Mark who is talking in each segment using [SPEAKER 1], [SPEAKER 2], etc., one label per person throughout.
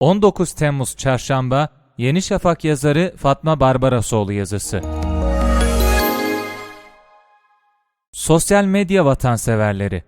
[SPEAKER 1] 19 Temmuz Çarşamba Yeni Şafak yazarı Fatma Barbarasoğlu yazısı. Sosyal medya vatanseverleri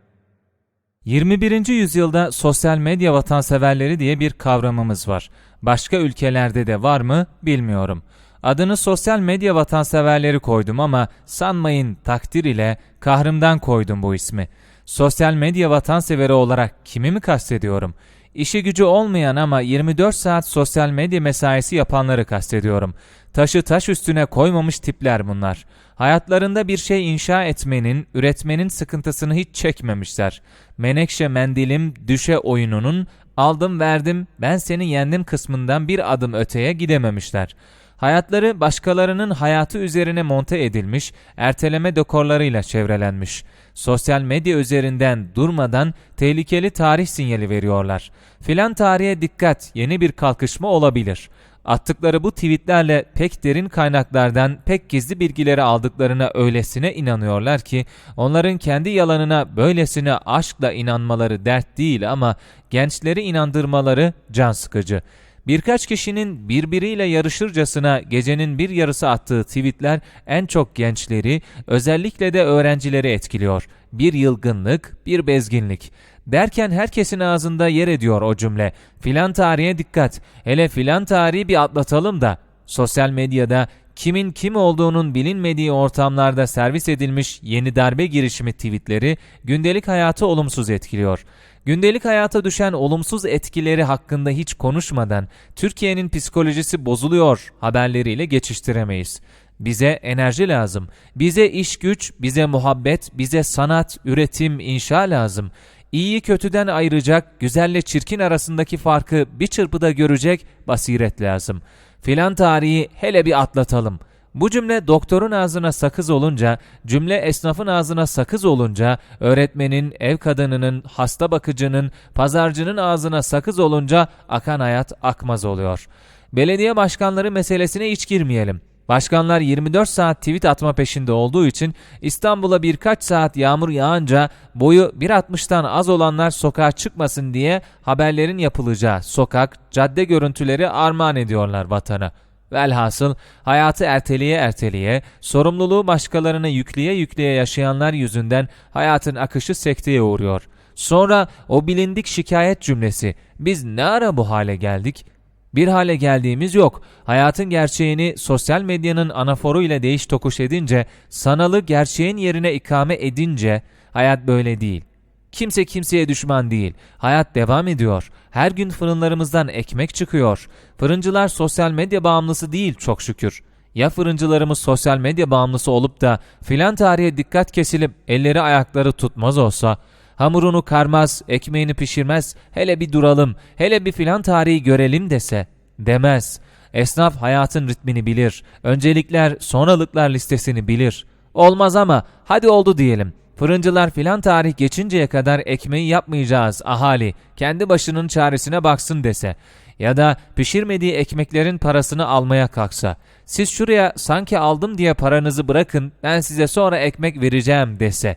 [SPEAKER 1] 21. yüzyılda sosyal medya vatanseverleri diye bir kavramımız var. Başka ülkelerde de var mı bilmiyorum. Adını sosyal medya vatanseverleri koydum ama sanmayın takdir ile kahrımdan koydum bu ismi. Sosyal medya vatanseveri olarak kimi mi kastediyorum? İşi gücü olmayan ama 24 saat sosyal medya mesaisi yapanları kastediyorum. Taşı taş üstüne koymamış tipler bunlar. Hayatlarında bir şey inşa etmenin, üretmenin sıkıntısını hiç çekmemişler. Menekşe mendilim düşe oyununun aldım verdim ben seni yendim kısmından bir adım öteye gidememişler. Hayatları başkalarının hayatı üzerine monte edilmiş, erteleme dekorlarıyla çevrelenmiş. Sosyal medya üzerinden durmadan tehlikeli tarih sinyali veriyorlar. Filan tarihe dikkat, yeni bir kalkışma olabilir. Attıkları bu tweetlerle pek derin kaynaklardan pek gizli bilgileri aldıklarına öylesine inanıyorlar ki onların kendi yalanına böylesine aşkla inanmaları dert değil ama gençleri inandırmaları can sıkıcı. Birkaç kişinin birbiriyle yarışırcasına gecenin bir yarısı attığı tweetler en çok gençleri, özellikle de öğrencileri etkiliyor. Bir yılgınlık, bir bezginlik. Derken herkesin ağzında yer ediyor o cümle. Filan tarihe dikkat, hele filan tarihi bir atlatalım da. Sosyal medyada kimin kim olduğunun bilinmediği ortamlarda servis edilmiş yeni darbe girişimi tweetleri gündelik hayatı olumsuz etkiliyor. Gündelik hayata düşen olumsuz etkileri hakkında hiç konuşmadan Türkiye'nin psikolojisi bozuluyor haberleriyle geçiştiremeyiz. Bize enerji lazım. Bize iş güç, bize muhabbet, bize sanat, üretim, inşa lazım. İyiyi kötüden ayıracak, güzelle çirkin arasındaki farkı bir çırpıda görecek basiret lazım. Filan tarihi hele bir atlatalım.'' Bu cümle doktorun ağzına sakız olunca, cümle esnafın ağzına sakız olunca, öğretmenin, ev kadınının, hasta bakıcının, pazarcının ağzına sakız olunca akan hayat akmaz oluyor. Belediye başkanları meselesine hiç girmeyelim. Başkanlar 24 saat tweet atma peşinde olduğu için İstanbul'a birkaç saat yağmur yağınca boyu 1.60'tan az olanlar sokağa çıkmasın diye haberlerin yapılacağı sokak, cadde görüntüleri armağan ediyorlar vatana. Velhasıl hayatı erteliye erteliye, sorumluluğu başkalarına yükleye yükleye yaşayanlar yüzünden hayatın akışı sekteye uğruyor. Sonra o bilindik şikayet cümlesi, biz ne ara bu hale geldik? Bir hale geldiğimiz yok. Hayatın gerçeğini sosyal medyanın anaforu ile değiş tokuş edince, sanalı gerçeğin yerine ikame edince, hayat böyle değil. Kimse kimseye düşman değil. Hayat devam ediyor. Her gün fırınlarımızdan ekmek çıkıyor. Fırıncılar sosyal medya bağımlısı değil çok şükür. Ya fırıncılarımız sosyal medya bağımlısı olup da filan tarihe dikkat kesilip elleri ayakları tutmaz olsa, hamurunu karmaz, ekmeğini pişirmez, hele bir duralım, hele bir filan tarihi görelim dese, demez. Esnaf hayatın ritmini bilir, öncelikler, sonralıklar listesini bilir. Olmaz ama hadi oldu diyelim. Fırıncılar filan tarih geçinceye kadar ekmeği yapmayacağız ahali, kendi başının çaresine baksın dese ya da pişirmediği ekmeklerin parasını almaya kalksa, siz şuraya sanki aldım diye paranızı bırakın ben size sonra ekmek vereceğim dese.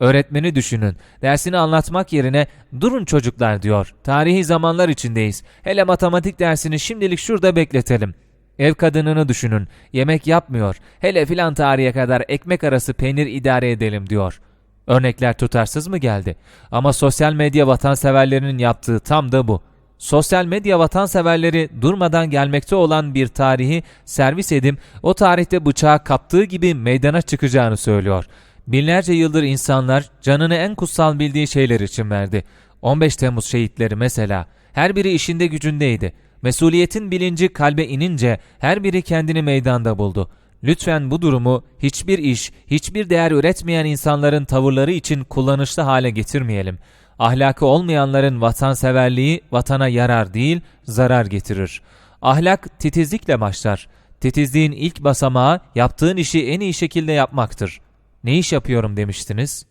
[SPEAKER 1] Öğretmeni düşünün. Dersini anlatmak yerine durun çocuklar diyor. Tarihi zamanlar içindeyiz. Hele matematik dersini şimdilik şurada bekletelim. Ev kadınını düşünün. Yemek yapmıyor. Hele filan tarihe kadar ekmek arası peynir idare edelim diyor. Örnekler tutarsız mı geldi? Ama sosyal medya vatanseverlerinin yaptığı tam da bu. Sosyal medya vatanseverleri durmadan gelmekte olan bir tarihi servis edim, o tarihte bıçağı kaptığı gibi meydana çıkacağını söylüyor. Binlerce yıldır insanlar canını en kutsal bildiği şeyler için verdi. 15 Temmuz şehitleri mesela. Her biri işinde gücündeydi. Mesuliyetin bilinci kalbe inince her biri kendini meydanda buldu. Lütfen bu durumu hiçbir iş, hiçbir değer üretmeyen insanların tavırları için kullanışlı hale getirmeyelim. Ahlakı olmayanların vatanseverliği vatana yarar değil, zarar getirir. Ahlak titizlikle başlar. Titizliğin ilk basamağı yaptığın işi en iyi şekilde yapmaktır. Ne iş yapıyorum demiştiniz?